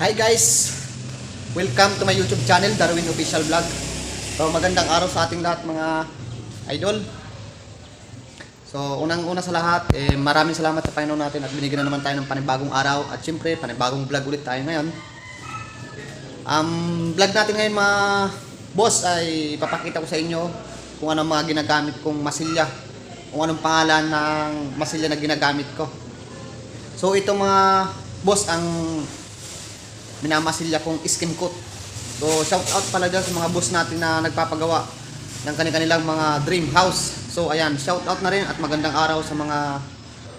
Hi guys! Welcome to my YouTube channel, Darwin Official Vlog. So magandang araw sa ating lahat mga idol. So unang-una sa lahat, eh, maraming salamat sa Panginoon natin at binigyan na naman tayo ng panibagong araw at syempre panibagong vlog ulit tayo ngayon. Ang vlog natin ngayon mga boss ay papakita ko sa inyo kung ano mga ginagamit kong masilya. Kung anong pangalan ng masilya na ginagamit ko. So ito mga boss ang minamasilya kong skim coat. So shout out pala dyan sa mga boss natin na nagpapagawa ng kanilang mga dream house. So ayan, shout out na rin at magandang araw sa mga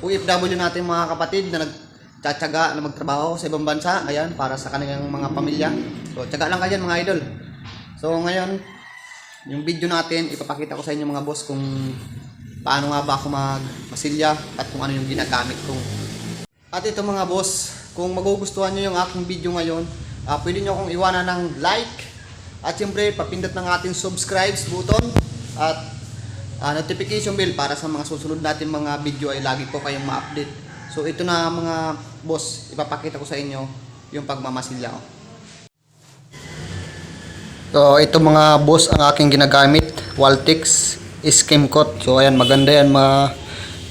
OFW natin mga kapatid na nagtsatsaga na magtrabaho sa ibang bansa. Ayan, para sa kanilang mga pamilya. So tsaga lang kayo mga idol. So ngayon, yung video natin, ipapakita ko sa inyo mga boss kung paano nga ba ako magmasilya at kung ano yung ginagamit kong at ito mga boss, kung magugustuhan nyo yung aking video ngayon, ah, pwede nyo akong iwanan ng like at siyempre papindot ng ating subscribes button at ah, notification bell para sa mga susunod natin mga video ay lagi po kayong ma-update. So ito na mga boss, ipapakita ko sa inyo yung pagmamasilya ko. So ito mga boss ang aking ginagamit, Waltix Skim Coat. So ayan maganda yan mga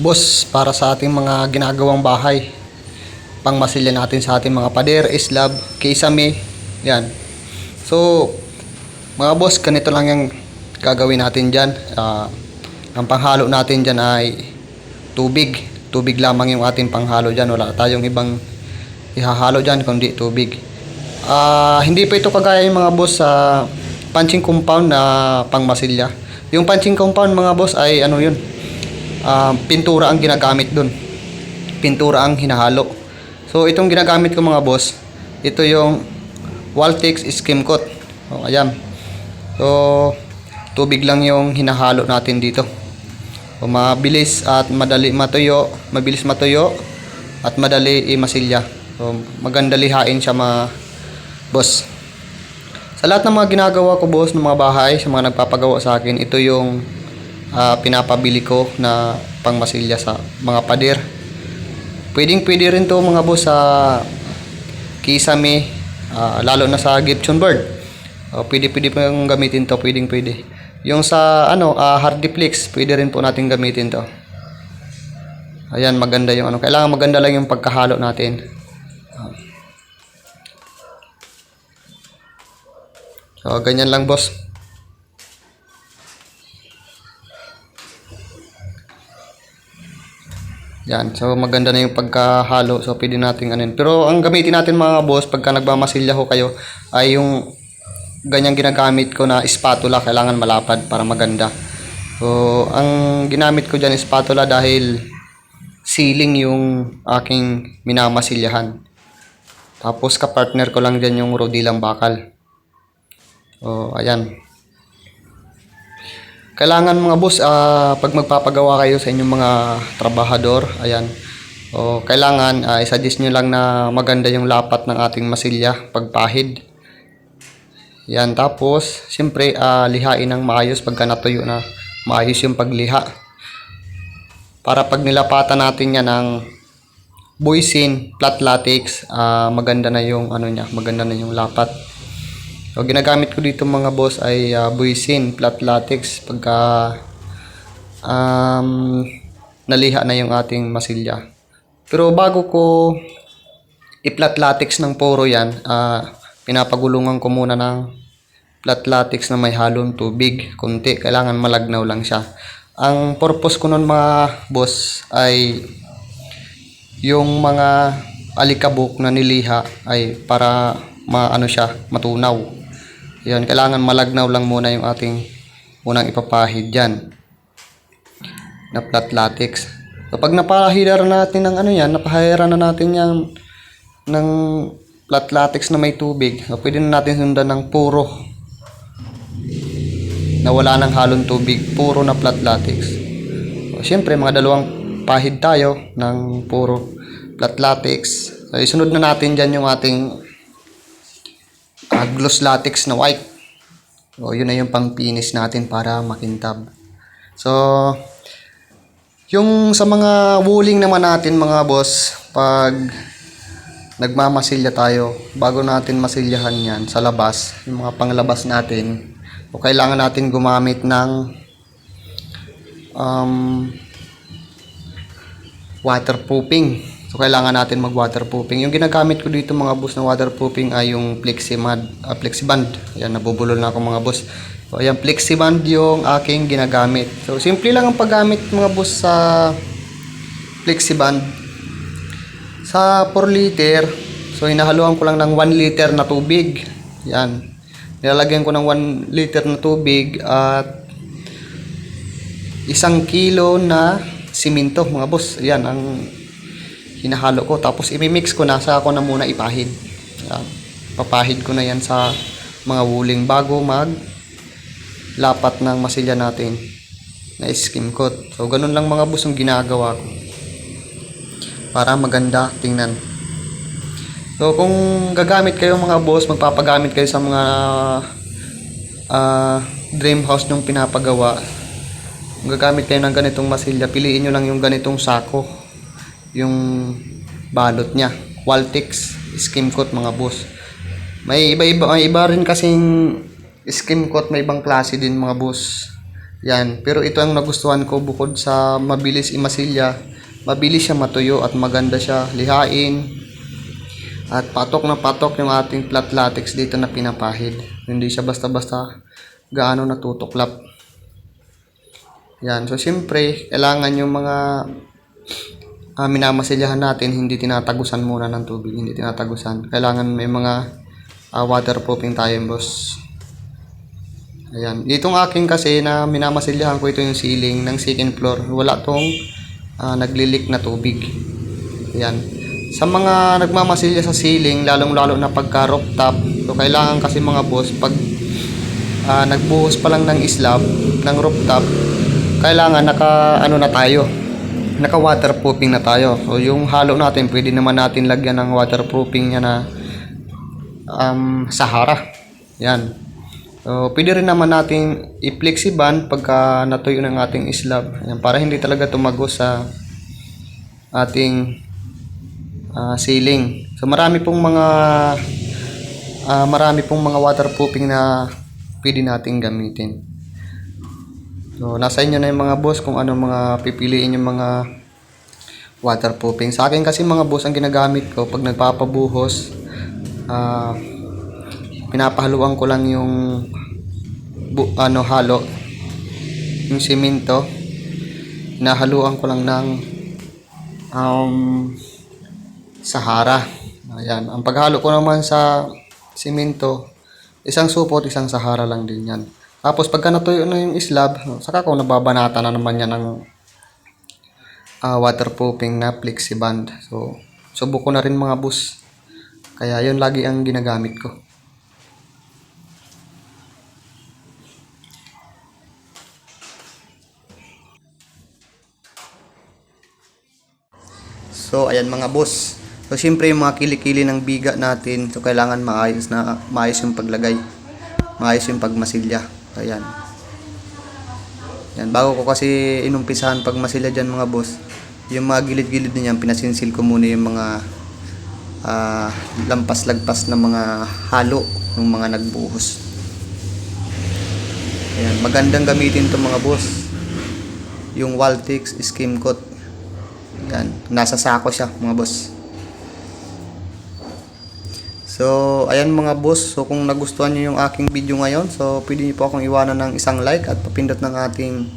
boss para sa ating mga ginagawang bahay pangmasilya natin sa ating mga pader, islab, kisame, yan. So, mga boss, ganito lang yung gagawin natin dyan. Ah, ang panghalo natin dyan ay tubig. Tubig lamang yung ating panghalo dyan. Wala tayong ibang ihahalo dyan kundi tubig. Ah, hindi pa ito kagaya yung mga boss sa punching compound na pangmasilya. Yung punching compound mga boss ay ano yun? Ah, pintura ang ginagamit dun. Pintura ang hinahalo. So itong ginagamit ko mga boss, ito yung Waltex Skim Coat. O, ayan. So tubig lang yung hinahalo natin dito. O, mabilis at madali matuyo, mabilis matuyo at madali i-masilya. So maganda lihain siya mga boss. Sa lahat ng mga ginagawa ko boss ng mga bahay, sa mga nagpapagawa sa akin, ito yung ah, pinapabili ko na pangmasilya sa mga pader. Pwedeng pwede rin to mga boss sa kisame, ah, lalo na sa Gibson bird. Oh, pwede pwede pa yung gamitin to, pwedeng pwede. Yung sa ano, ah, Hardiplex, pwede rin po natin gamitin to. Ayan, maganda yung ano. Kailangan maganda lang yung pagkahalo natin. So, ganyan lang boss. Yan. So, maganda na yung pagkahalo. So, pwede natin anin. Pero, ang gamitin natin mga boss, pagka nagmamasilya ko kayo, ay yung ganyang ginagamit ko na spatula. Kailangan malapad para maganda. So, ang ginamit ko dyan spatula dahil sealing yung aking minamasilyahan. Tapos, kapartner ko lang dyan yung rodilang bakal. So, ayan. Kailangan mga boss, ah, pag magpapagawa kayo sa inyong mga trabahador, ayan, o kailangan ah, i-suggest nyo lang na maganda yung lapat ng ating masilya, pagpahid. Yan, tapos, siyempre, ah, lihain ng maayos pagka natuyo na maayos yung pagliha. Para pag nilapatan natin yan ng buisin, flat latex, ah, maganda na yung ano niya, maganda na yung lapat. So, ginagamit ko dito mga boss ay uh, buisin, flat latex pagka um, naliha na yung ating masilya. Pero bago ko i-flat latex ng poro yan, ah, pinapagulungan ko muna ng flat latex na may halong tubig, kunti. Kailangan malagnaw lang siya. Ang purpose ko nun mga boss ay yung mga alikabok na niliha ay para maano siya, matunaw. Yan, kailangan malagnaw lang muna yung ating unang ipapahid dyan na flat latex. So, pag napahidar natin ng ano yan, napahira na natin yan ng flat latex na may tubig, pwede na natin sundan ng puro na wala ng halong tubig, puro na flat latex. So, Siyempre, mga dalawang pahid tayo ng puro flat latex. So, isunod na natin dyan yung ating gloss latex na white. O, yun na yung pang finish natin para makintab. So, yung sa mga wooling naman natin mga boss, pag nagmamasilya tayo. Bago natin masilyahan yan sa labas, yung mga panglabas natin, o kailangan natin gumamit ng um, waterproofing. So, kailangan natin mag-waterproofing. Yung ginagamit ko dito mga boss na waterproofing ay yung Pleximad, uh, Plexiband. Ayan, nabubulol na ako mga boss. So, ayan, Plexiband yung aking ginagamit. So, simple lang ang paggamit mga boss sa Plexiband. Sa 4 liter, so hinahaluan ko lang ng 1 liter na tubig. Yan. Nilalagyan ko ng 1 liter na tubig at isang kilo na simento mga boss. Yan ang hinahalo ko. Tapos imimix ko na sa ako na muna ipahid. Yan. Papahid ko na yan sa mga wuling bago mag lapat ng masilya natin na skim coat. So ganun lang mga boss ang ginagawa ko para maganda tingnan. So kung gagamit kayo mga boss, magpapagamit kayo sa mga ah, dream house nyong pinapagawa. Kung gagamit kayo ng ganitong masilya, piliin nyo lang yung ganitong sako. Yung balot niya. Qualtix, skim coat mga boss. May iba-iba, may iba rin kasing skim coat, may ibang klase din mga boss. Yan. Pero ito ang nagustuhan ko bukod sa mabilis imasilya. Mabilis siya matuyo at maganda siya lihain. At patok na patok yung ating flat latex dito na pinapahid. Hindi siya basta-basta gaano natutuklap. Yan. So, siyempre, kailangan yung mga uh, minamasilyahan natin, hindi tinatagusan muna ng tubig. Hindi tinatagusan. Kailangan may mga ah, waterproofing tayo, boss. Ayan. Itong aking kasi na minamasilyahan ko ito yung ceiling ng second floor. Wala tong ah, naglilik na tubig. Ayan. Sa mga nagmamasilya sa ceiling, lalong-lalo na pagka rooftop, so kailangan kasi mga boss, pag ah, nagbuhos pa lang ng slab, ng rooftop, kailangan naka ano na tayo, naka waterproofing na tayo. So yung halo natin, pwede naman natin lagyan ng waterproofing niya na um, Sahara. Yan. So, pwede rin naman natin i-flexiban pagka natuyo ng ating slab. Yan, para hindi talaga tumagos sa ating ah, ceiling. So, marami pong mga ah, marami pong mga waterproofing na pwede nating gamitin. So, nasa inyo na yung mga boss kung ano mga pipiliin yung mga waterproofing. Sa akin kasi mga boss ang ginagamit ko pag nagpapabuhos, ah pinapahaluan ko lang yung bu- ano halo yung simento. Hinahaluan ko lang ng um, Sahara. Ayan. Ang paghalo ko naman sa simento isang supot isang Sahara lang din yan tapos pagka natuyo na yung slab saka ko nababanata na naman yan ng ah, waterproofing na plexiband so subok ko na rin mga bus kaya yun lagi ang ginagamit ko So, ayan mga boss. So, siyempre yung mga kilikili ng biga natin, so kailangan maayos na maayos yung paglagay. Maayos yung pagmasilya. Ayan. Yan, bago ko kasi inumpisahan pagmasilya dyan mga boss, yung mga gilid-gilid niyan, pinasinsil ko muna yung mga ah, lampas-lagpas na mga halo ng mga nagbuhos. Ayan, magandang gamitin to mga boss. Yung Waltix Skim Coat. Yan, nasa sako siya mga boss. So, ayan mga boss. So, kung nagustuhan niyo yung aking video ngayon, so pwede niyo po akong iwanan ng isang like at papindot ng ating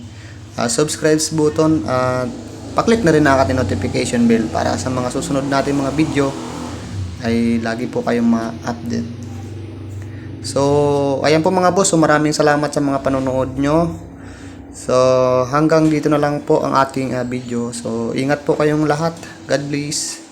uh, subscribe button at paklik na rin ang ating notification bell para sa mga susunod natin mga video ay lagi po kayong ma-update. So, ayan po mga boss. So, maraming salamat sa mga panonood nyo. So, hanggang dito na lang po ang ating uh, video. So, ingat po kayong lahat. God bless.